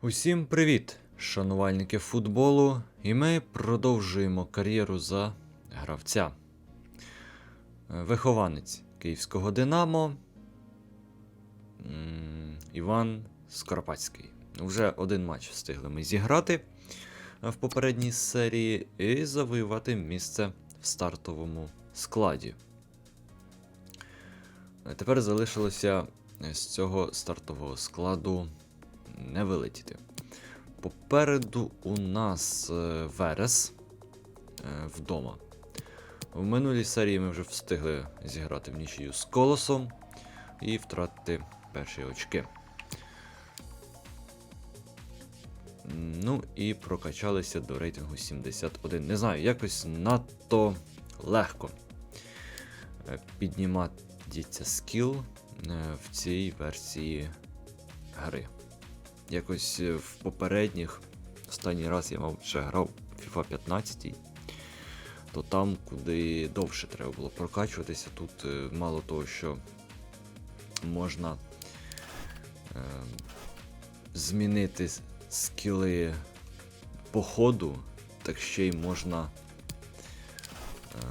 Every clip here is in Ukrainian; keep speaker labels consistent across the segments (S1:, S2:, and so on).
S1: Усім привіт, шанувальники футболу, і ми продовжуємо кар'єру за гравця. Е, Вихованець Київського Динамо Іван Скоропадський. Вже один матч встигли ми зіграти е, в попередній серії і завоювати місце в стартовому складі. Е, Тепер залишилося з цього стартового складу не вилетіти. Попереду у нас е, Верес е, вдома. В минулій серії ми вже встигли зіграти в нічию з колосом і втратити перші очки. Ну і прокачалися до рейтингу 71. Не знаю, якось надто легко е, піднімається скіл в цій версії гри. Якось е, в попередніх, останній раз я мав ще грав FIFA 15, то там, куди довше треба було прокачуватися, тут е, мало того, що можна е, змінити скіли по ходу, так ще й можна. Е,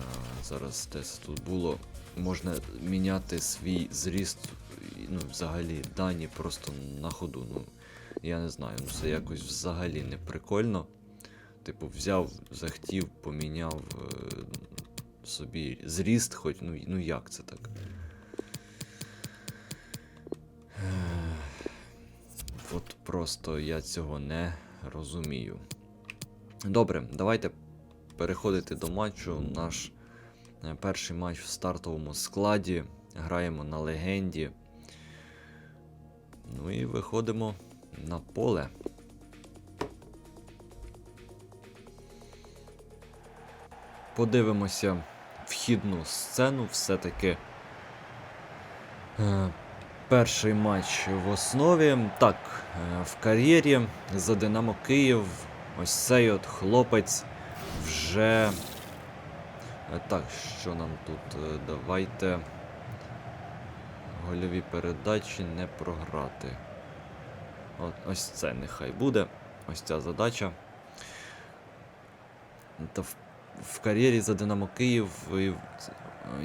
S1: зараз десь тут було. Можна міняти свій зріст, ну, взагалі дані просто на ходу. Ну, я не знаю, ну це якось взагалі не прикольно. Типу, взяв, захотів, поміняв е, собі зріст, хоч ну, ну як це так? От просто я цього не розумію. Добре, давайте переходити до матчу. Наш е, перший матч в стартовому складі. Граємо на легенді. Ну і виходимо на поле. Подивимося вхідну сцену. Все-таки е, перший матч в основі. Так, е, в кар'єрі за Динамо Київ. Ось цей от хлопець вже. Е, Так, що нам тут? Давайте. Гольові передачі не програти. Ось це нехай буде. Ось ця задача. Та в, в кар'єрі за Динамо Київ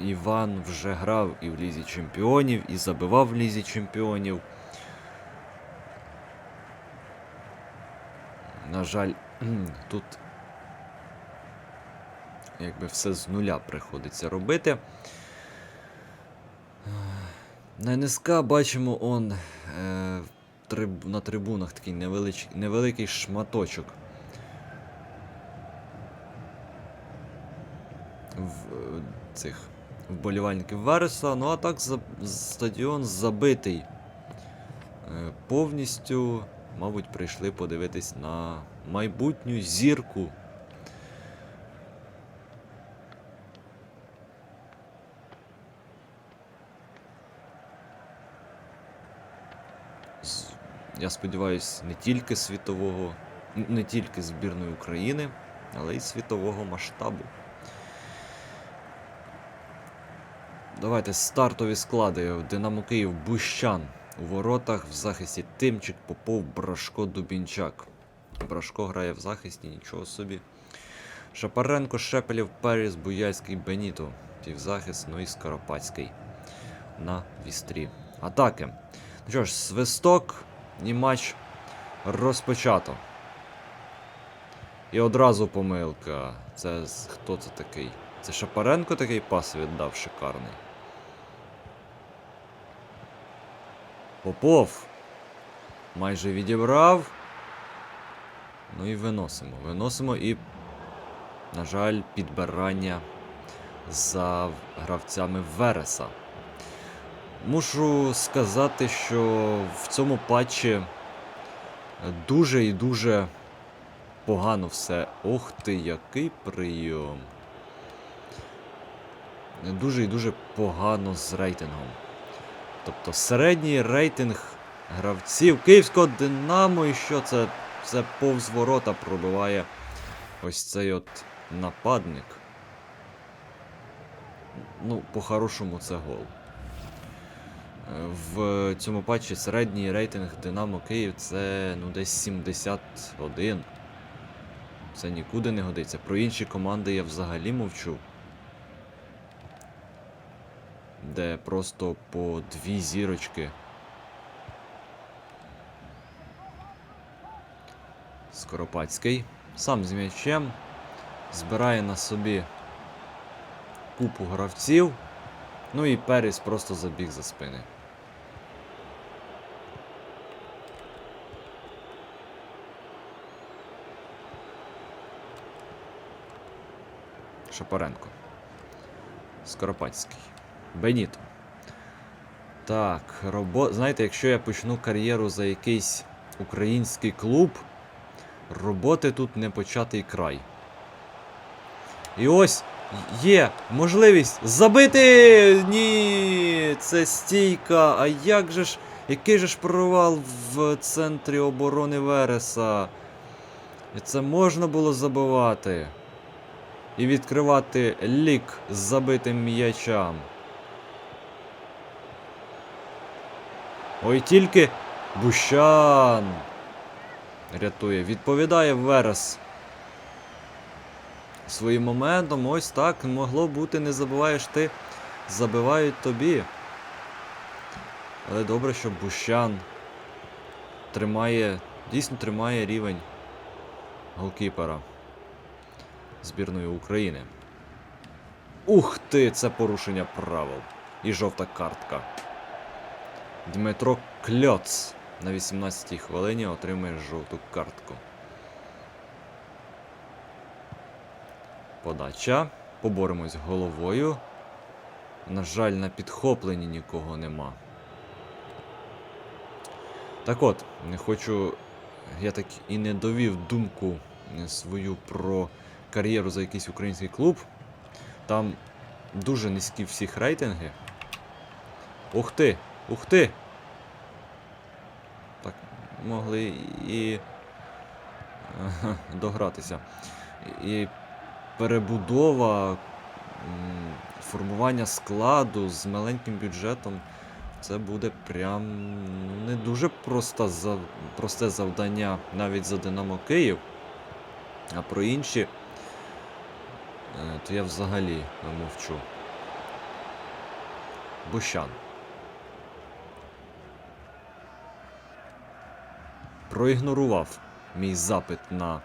S1: Іван вже грав і в Лізі Чемпіонів, і забивав в Лізі Чемпіонів. На жаль, тут якби все з нуля приходиться робити. На НСК бачимо он е, триб, на трибунах такий невелич, невеликий шматочок. В, е, цих вболівальників Вереса. Ну а так за, стадіон забитий. Е, повністю, мабуть, прийшли подивитись на майбутню зірку. з- я сподіваюся, не тільки світового, не тільки збірної України, але й світового масштабу. Давайте стартові склади. Динамо Київ Бущан. У воротах в захисті Тимчик, Попов, Брашко, Дубінчак. Брашко грає в захисті, нічого собі. Шапаренко, Шепелєв, Періс, Буяльський, Беніто. Півзахист, ну і Скоропадський на вістрі. Атаки. Ну що ж, свисток і матч розпочато. І одразу помилка. Це хто це такий? Це Шапаренко такий пас віддав шикарний. Попов. Майже відібрав. Ну і виносимо. Виносимо і, на жаль, підбирання за гравцями Вереса. Мушу сказати, що в цьому патчі дуже і дуже погано все. Ох ти, який прийом. Дуже і дуже погано з рейтингом. Тобто середній рейтинг гравців Київського Динамо, і що це? Це повз ворота пробиває ось цей от нападник. Ну, по-хорошому це гол. В цьому патчі середній рейтинг Динамо Київ це ну десь 71. Це нікуди не годиться. Про інші команди я взагалі мовчу. Де просто по дві зірочки. Скоропадський. Сам з м'ячем. Збирає на собі купу гравців. Ну і Періс просто забіг за спини. Шапаренко. Скоропадський. Беніто. Так, робо... знаєте, якщо я почну кар'єру за якийсь український клуб, роботи тут не початий край. І ось є можливість забити! Ні, це стійка. А як же ж, який же ж провал в центрі оборони Вереса? І це можна було забивати. І відкривати лік з забитим м'ячам. Ой, тільки Бущан рятує. Відповідає Верес. Своїм моментом ось так могло бути, не забуваєш ти, забивають тобі. Але добре, що Бущан тримає, дійсно тримає рівень голкіпера збірної України. Ух ти! Це порушення правил. І жовта картка. Дмитро Кльоц на 18-й хвилині отримує жовту картку. Подача. Поборемось головою. На жаль, на підхопленні нікого нема. Так от, не хочу. Я так і не довів думку свою про кар'єру за якийсь український клуб. Там дуже низькі всіх рейтинги. Ух ти! Ух ти! Так, могли і догратися. І перебудова, формування складу з маленьким бюджетом. Це буде прям ну, не дуже просто за, просте завдання навіть за Динамо Київ. А про інші, то я взагалі мовчу. Бущан. Проігнорував мій запит на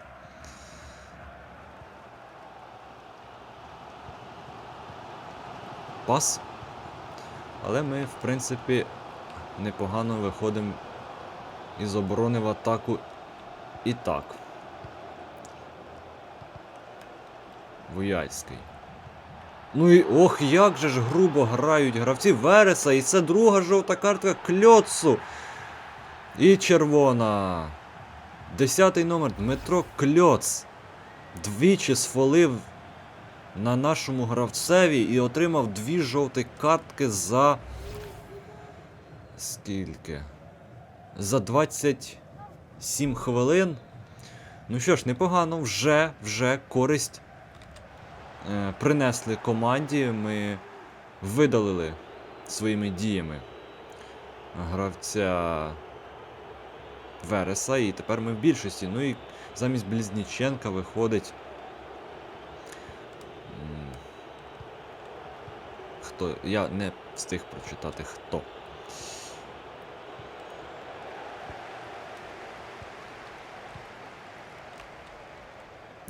S1: пас. Але ми, в принципі, непогано виходимо із оборони в атаку і так. Буяльський. Ну і ох, як же ж грубо грають гравці Вереса, і це друга жовта картка Кльоцу. І червона. Десятий номер Дмитро Кльоц. Двічі сфолив на нашому гравцеві і отримав дві жовті картки за. Скільки? За 27 хвилин. Ну що ж, непогано, вже, вже користь принесли команді. Ми видалили своїми діями гравця Вереса, і тепер ми в більшості. Ну і замість Близніченка виходить. Хто? Я не встиг прочитати хто.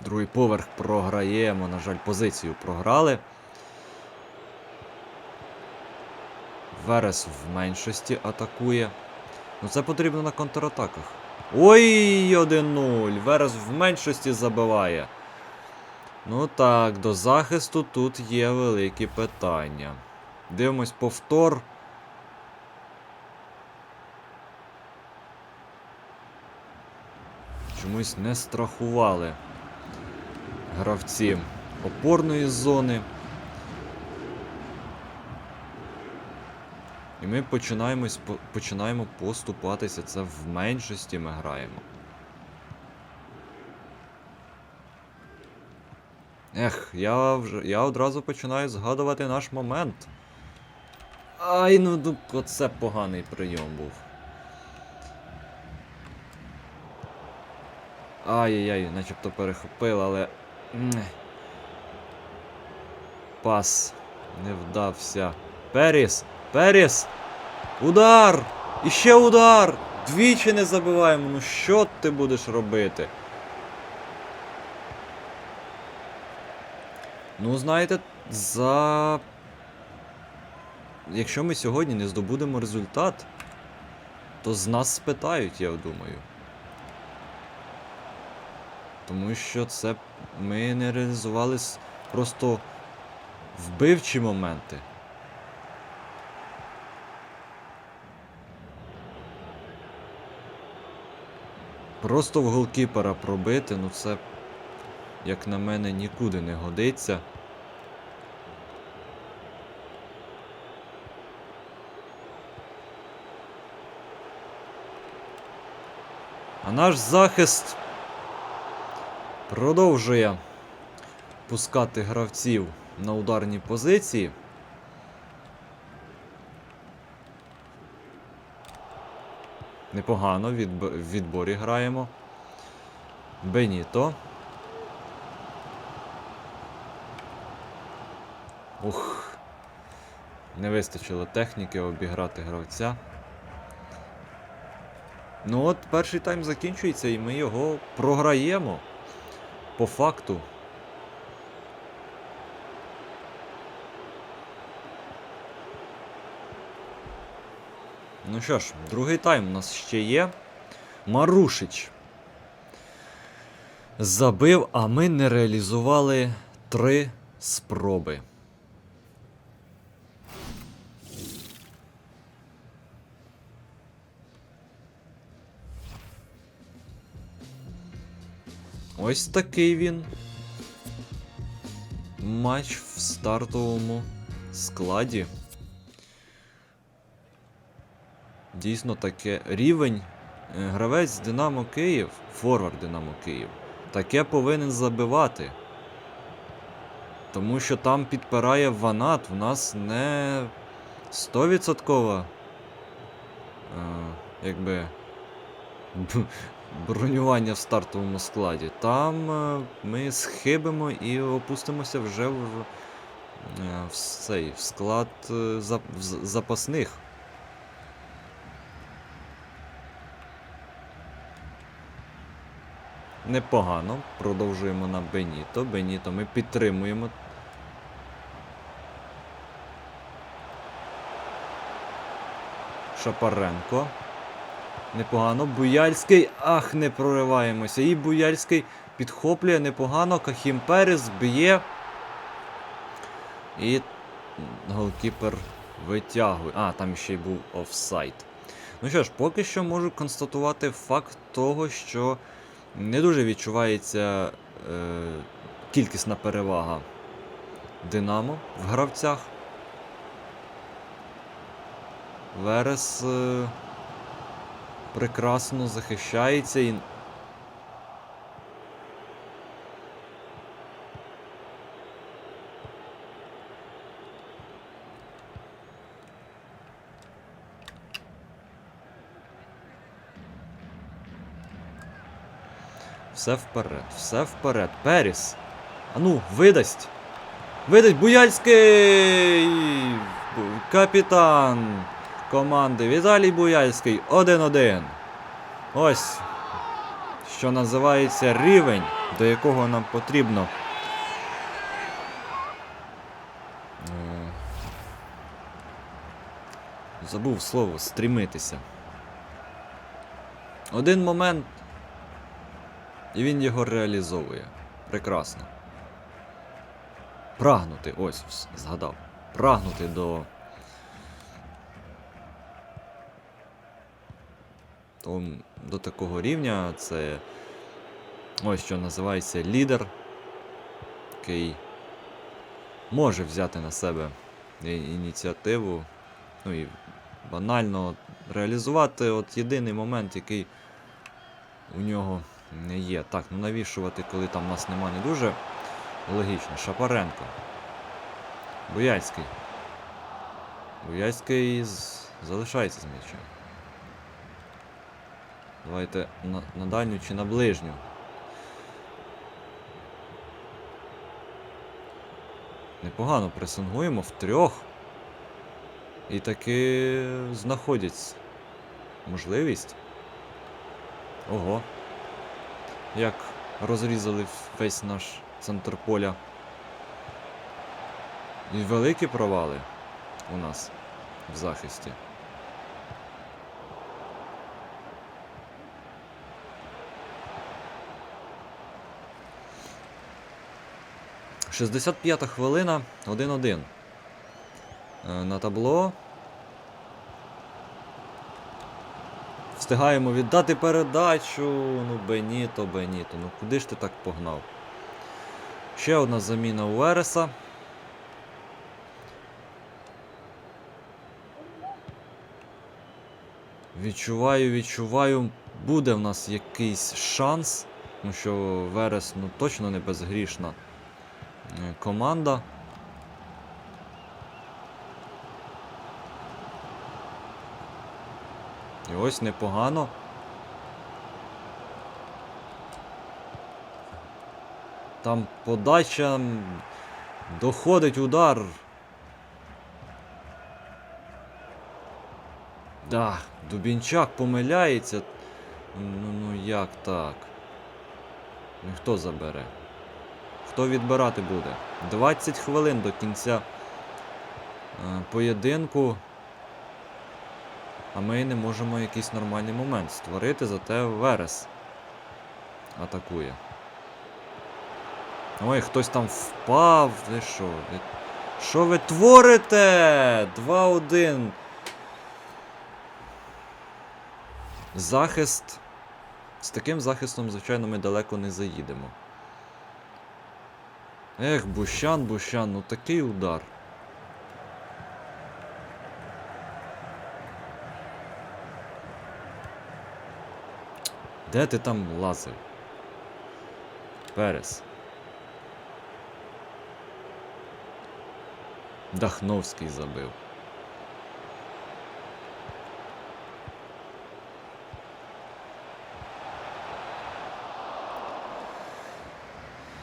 S1: Другий поверх програємо. На жаль, позицію програли. Верес в меншості атакує. Ну це потрібно на контратаках. Ой, 1-0. Верес в меншості забиває. Ну так, до захисту тут є великі питання. Дивимось повтор. Чомусь не страхували гравці опорної зони. І ми починаємо, починаємо поступатися. Це в меншості ми граємо. Ех, я вже я одразу починаю згадувати наш момент. Ай, ну оце поганий прийом був. Ай-яй-яй, начебто перехопив, але. Пас не вдався. Періс! Періс! Удар! І ще удар! Двічі не забиваємо. Ну що ти будеш робити? Ну, знаєте, за. Якщо ми сьогодні не здобудемо результат, то з нас спитають, я думаю. Тому що це ми не реалізували просто вбивчі моменти. Просто в голкіпера пробити, ну це, як на мене, нікуди не годиться. А наш захист продовжує пускати гравців на ударні позиції. Непогано від, в відборі граємо. Беніто. Ух. Не вистачило техніки обіграти гравця. Ну от перший тайм закінчується і ми його програємо. По факту. Ну що ж, другий тайм у нас ще є. Марушич. Забив, а ми не реалізували три спроби. Ось такий він. Матч в стартовому складі. Дійсно таке рівень. е, Гравець Динамо Київ, форвард Динамо Київ, таке повинен забивати. Тому що там підпирає Ванат, в нас не 100% е, якби бронювання в стартовому складі. Там е, ми схибимо і опустимося вже в, е, в, цей, в склад е, запасних. Непогано. Продовжуємо на Беніто. Беніто ми підтримуємо. Шапаренко. Непогано. Буяльський. Ах, не прориваємося. І Буяльський підхоплює непогано. Кахім Перес б'є. І голкіпер витягує. А, там ще й був офсайд. Ну що ж, поки що можу констатувати факт того, що не дуже відчувається е, кількісна перевага Динамо в гравцях. Верес е, прекрасно захищається і. Все вперед, все вперед. Періс. Ану, видасть. Видасть Буяльський! Бу- Капітан команди Віталій Буяльський 1-1. Ось. Що називається рівень, до якого нам потрібно. е, Забув слово стрімитися. Один момент. І він його реалізовує. Прекрасно. Прагнути, ось, згадав. Прагнути до. До, такого рівня це. Ось що називається лідер, який може взяти на себе ініціативу. Ну і банально реалізувати от єдиний момент, який у нього не є. Так, ну навішувати, коли там нас нема, не дуже логічно. Шапаренко. Буяльський з... залишається з м'ячем. Давайте на, на дальню чи на ближню. Непогано пресингуємо втрьох. І таки знаходять можливість. Ого. Як розрізали весь наш центр поля. І великі провали у нас в захисті. Шістдесят п'ята хвилина, 1-1. Е, На табло. Встигаємо віддати передачу. Ну, Беніто, Беніто. Ну куди ж ти так погнав? Ще одна заміна у Вереса. Відчуваю, відчуваю, буде в нас якийсь шанс. Тому що Верес ну, точно не безгрішна команда. І ось непогано. Там подача. Доходить удар. Да, Дубінчак помиляється. Ну, ну як так? Ну хто забере? Хто відбирати буде? 20 хвилин до кінця е, поєдинку. А ми не можемо якийсь нормальний момент створити, зате Верес атакує. Ой, хтось там впав. Ви що? Ви... Що ви творите? 2-1. Захист. З таким захистом, звичайно, ми далеко не заїдемо. Ех, Бущан, Бущан, ну такий удар. Де ти там лазив? Перес. Дахновський забив.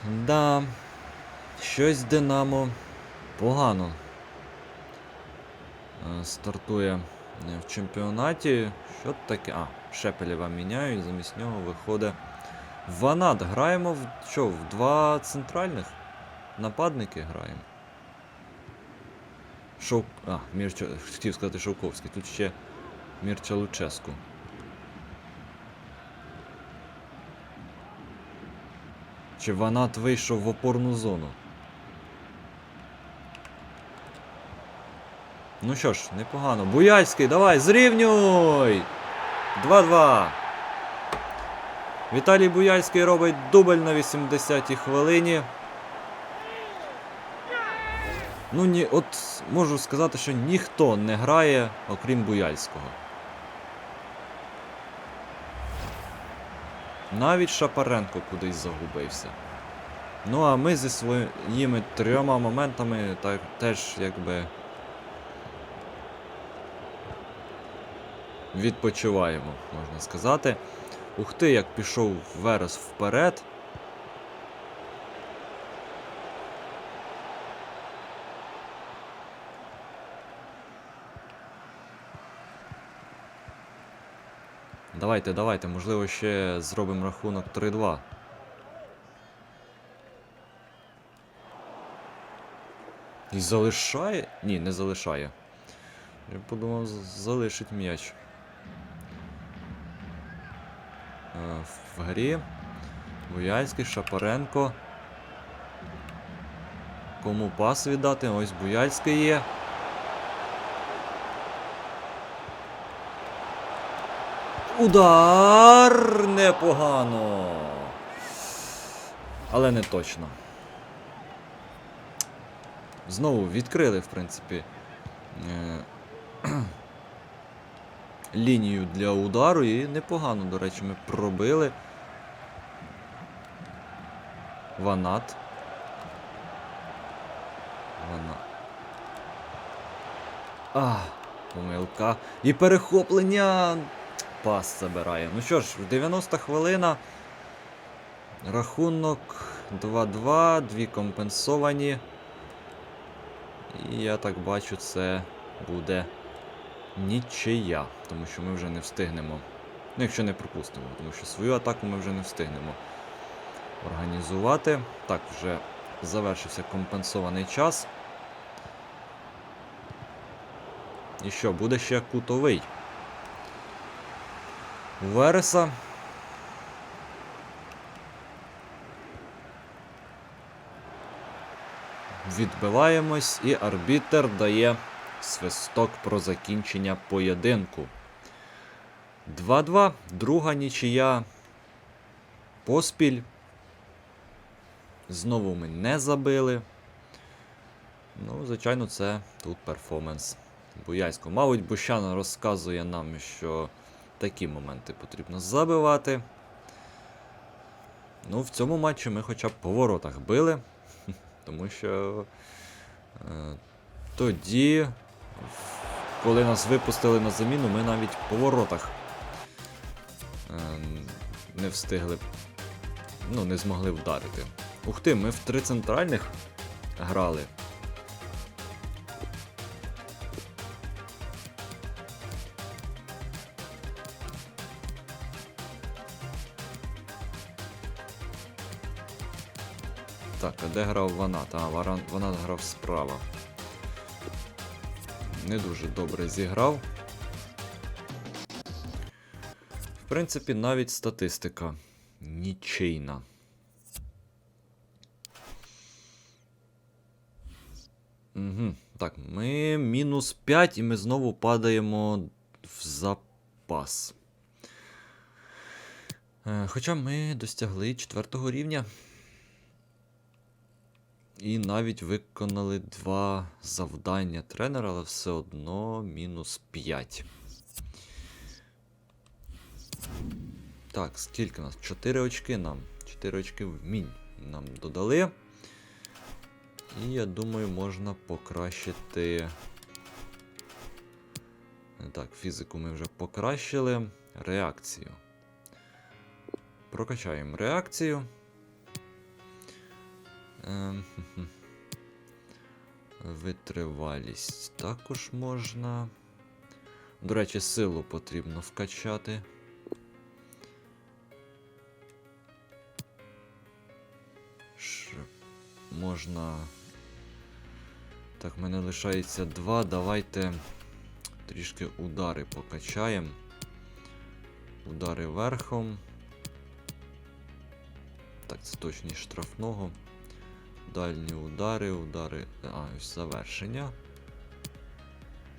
S1: Да, щось Динамо погано е, стартує в чемпіонаті. Що таке? А, Шепелєва міняють, замість нього виходить Ванат. Граємо в що? В два центральних нападники граємо. Шов... А, Мірча... хотів сказати Шовковський. Тут ще Мірча Луческу. Чи Ванат вийшов в опорну зону? Ну що ж, непогано. Буяльський, давай, зрівнюй! 2-2. Віталій Буяльський робить дубль на 80-й хвилині. Ну, ні, от можу сказати, що ніхто не грає, окрім Буяльського. Навіть Шапаренко кудись загубився. Ну, а ми зі своїми трьома моментами так, теж якби. Відпочиваємо, можна сказати. Ух ти, як пішов Верес вперед. Давайте, давайте, можливо, ще зробимо рахунок 3-2. І залишає? Ні, не залишає. Я подумав, залишить м'яч. Е, В грі. Буяльський, Шапаренко. Кому пас віддати? Ось Буяльський є. Удар непогано. Але не точно. Знову відкрили, в принципі, е, лінію для удару і непогано, до речі, ми пробили. Ванат. Ванат. А, помилка. І перехоплення. Пас забирає. Ну що ж, 90 хвилина. Рахунок 2-2, дві компенсовані. І я так бачу, це буде нічия, тому що ми вже не встигнемо. Ну, якщо не пропустимо, тому що свою атаку ми вже не встигнемо організувати. Так, вже завершився компенсований час. І що, буде ще кутовий. Вереса. Відбиваємось, і арбітер дає свисток про закінчення поєдинку. 2-2, друга нічия. Поспіль. Знову ми не забили. Ну, звичайно, це тут перформанс Буяйсько. Мабуть, Бущан розказує нам, що такі моменти потрібно забивати. Ну, в цьому матчі ми хоча б по воротах били. Тому що е, тоді, коли нас випустили на заміну, ми навіть по воротах е, не встигли, ну, не змогли вдарити. Ух ти, ми в три центральних грали. Так, а де грав Ванат? А. Ванат грав справа. Не дуже добре зіграв. В принципі, навіть статистика нічийна. Угу. Так, ми мінус 5 і ми знову падаємо в запас. Е, Хоча ми досягли четвертого рівня. І навіть виконали два завдання тренера, але все одно мінус 5. Так, скільки у нас? 4 очки нам. 4 очки вмінь нам додали. І я думаю, можна покращити. Так, фізику ми вже покращили. Реакцію. Прокачаємо реакцію. Ем. Витривалість також можна. До речі, силу потрібно вкачати. Можна. Так, в мене лишається два. Давайте трішки удари покачаємо. Удари верхом. Так, це точність штрафного. Дальні удари, удари. А, ось завершення.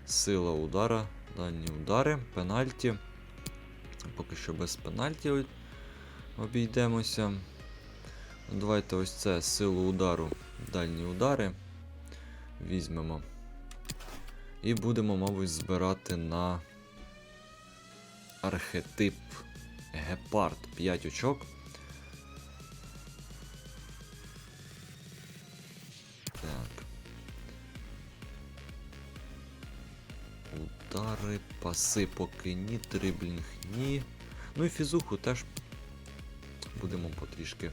S1: Сила удара, дальні удари, пенальті. Поки що без пенальті обійдемося. Давайте ось це силу удару, дальні удари. Візьмемо. І будемо, мабуть, збирати на архетип Гепард 5 очок. Удари, паси поки ні, дриблінг ні. Ну і фізуху теж будемо потрішки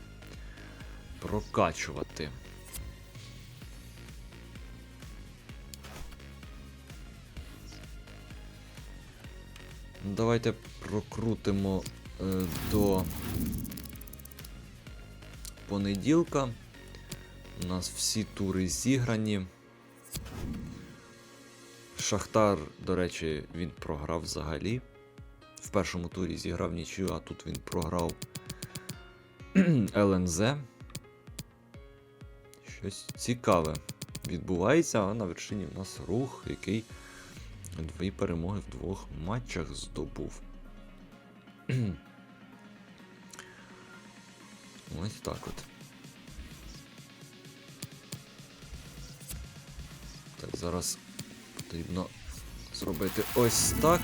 S1: прокачувати. Ну, Давайте прокрутимо е, до понеділка. У нас всі тури зіграні. Шахтар, до речі, він програв взагалі. В першому турі зіграв нічию, а тут він програв ЛНЗ. Щось цікаве відбувається, а на вершині в нас рух, який дві перемоги в двох матчах здобув. Ось так от. Так, зараз Потрібно зробити ось так.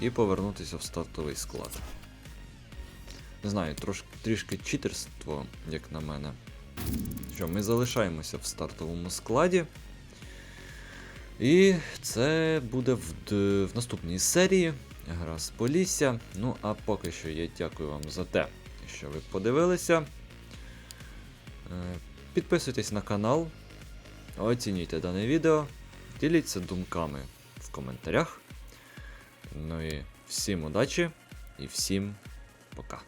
S1: І повернутися в стартовий склад. Не знаю, трош, трішки читерство, як на мене. Що, ми залишаємося в стартовому складі. І це буде в, в наступній серії. Гра з Полісся. Ну, а поки що я дякую вам за те, що ви подивилися. Е, підписуйтесь на канал, оцінюйте дане відео. Діліться думками в коментарях. Ну і всім удачі і всім пока.